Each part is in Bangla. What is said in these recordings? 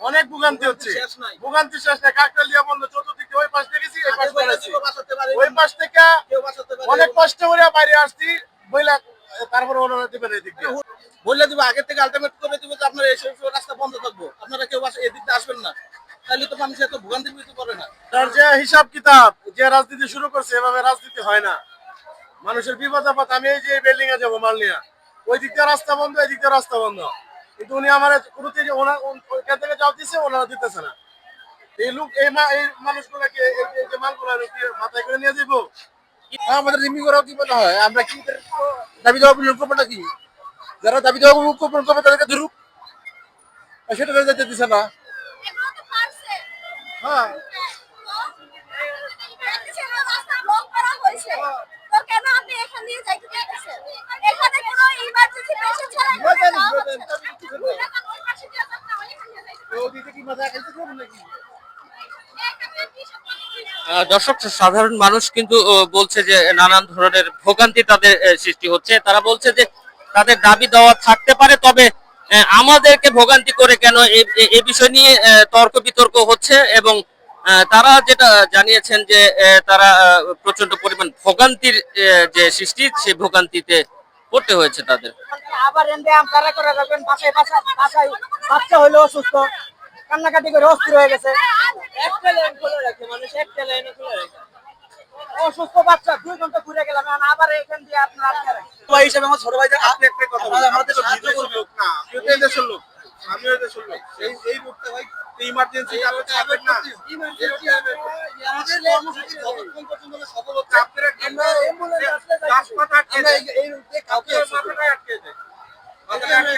অনেক ভোগান্তি হচ্ছে। ভোগান্তি শেষ নাই। কাকতালিয়া বন্ধ চতুর্দিকে ওই পাশ গেছি এই পাশ পারে ওই পাশ থেকে অনেক কষ্ট করে বাইরে আসছি বইলা তারপরে ওনারা দিবেন এই দিক দিয়ে বললে দিব আগে থেকে আলটিমেট করে দিব যে আপনার এই সব রাস্তা বন্ধ থাকব। আপনারা কেউ এদিক দিয়ে আসবেন না। তাহলে তো মানুষ এত ভোগান্তির মৃত্যু করে না। তার যে হিসাব কিতাব যে রাজনীতি শুরু করছে এভাবে রাজনীতি হয় না। মানুষের বিপদ আপদ আমি এই যে বিল্ডিং এ যাব মাল নিয়ে ওই দিকটা রাস্তা বন্ধ এই দিকটা রাস্তা বন্ধ। কিন্তু উনি আমার কোনোতে ওইখান থেকে যাও দিচ্ছে ওনারা দিতেছে না। এই লোক এই মা এই মানুষগুলোকে এই যে মালগুলো মাথায় করে নিয়ে যাব আমাদের রিমিং করাও কি মনে হয়? আমরা কি দাবি দেওয়া পূরণ করব নাকি? যারা দাবি দেওয়া পূরণ করবে তাদেরকে ধরুক। সেটা যেতে দিছে না। হ্যাঁ রাস্তা ব্লক করা হয়েছে তো কেন আপনি এখান দিয়ে যাইতে চাইতেছেন এখানে কোনো ইমার্জেন্সি পেশেন্ট ছাড়া এখানে যাওয়া হচ্ছে না। এখন ওই পাশে দিয়ে যাচ্ছে, আমি এখান দিয়ে যাইতে পারব। ওদিকে কি মাথা খাইতে করব নাকি এখানে কি সব কিছু আহ, দর্শক, সাধারণ মানুষ কিন্তু বলছে যে নানান ধরনের ভোগান্তি তাদের সৃষ্টি হচ্ছে। তারা বলছে যে তাদের দাবি দেওয়া থাকতে পারে, তবে আমাদেরকে ভোগান্তি করে কেন এ- বিষয় নিয়ে তর্ক বিতর্ক হচ্ছে এবং তারা যেটা জানিয়েছেন যে তারা প্রচণ্ড পরিমাণ ভোগান্তির যে সৃষ্টি, সেই ভোগান্তিতে পড়তে হয়েছে তাদের। আবার বাসায় বাসা- বাসায় বাচ্চা হইল অসুস্থ। কান্নাকাটি করে অস্থির হয়ে গেছে। একটা লাইন খুলে রাখে মানুষ একটা লাইনে খুলে রাখে। অসুস্থ বাচ্চা দুই ঘণ্টা ঘুরে গেলাম আবার এখান দিয়ে আপনার আটকে রাখে। ভাই হিসেবে আমার ছোট ভাইদের আপনি একটা কথা আমাদের সাহায্য বিদেশের না আমিও তো লোক। আমিও এদেশের লোক। এই এই লোকটা ভাই ইমার্জেন্সি আপনি না। আমাদের কর্মসূচি যতক্ষণ পর্যন্ত না সফল হচ্ছে আপনারা আমরা অ্যাম্বুলেন্স আসলে আটকে এই- রুটে কাউকে আটকে আটকে আমরা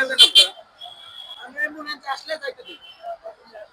অ্যাম্বুলেন্স আসলে যাইতে দিই।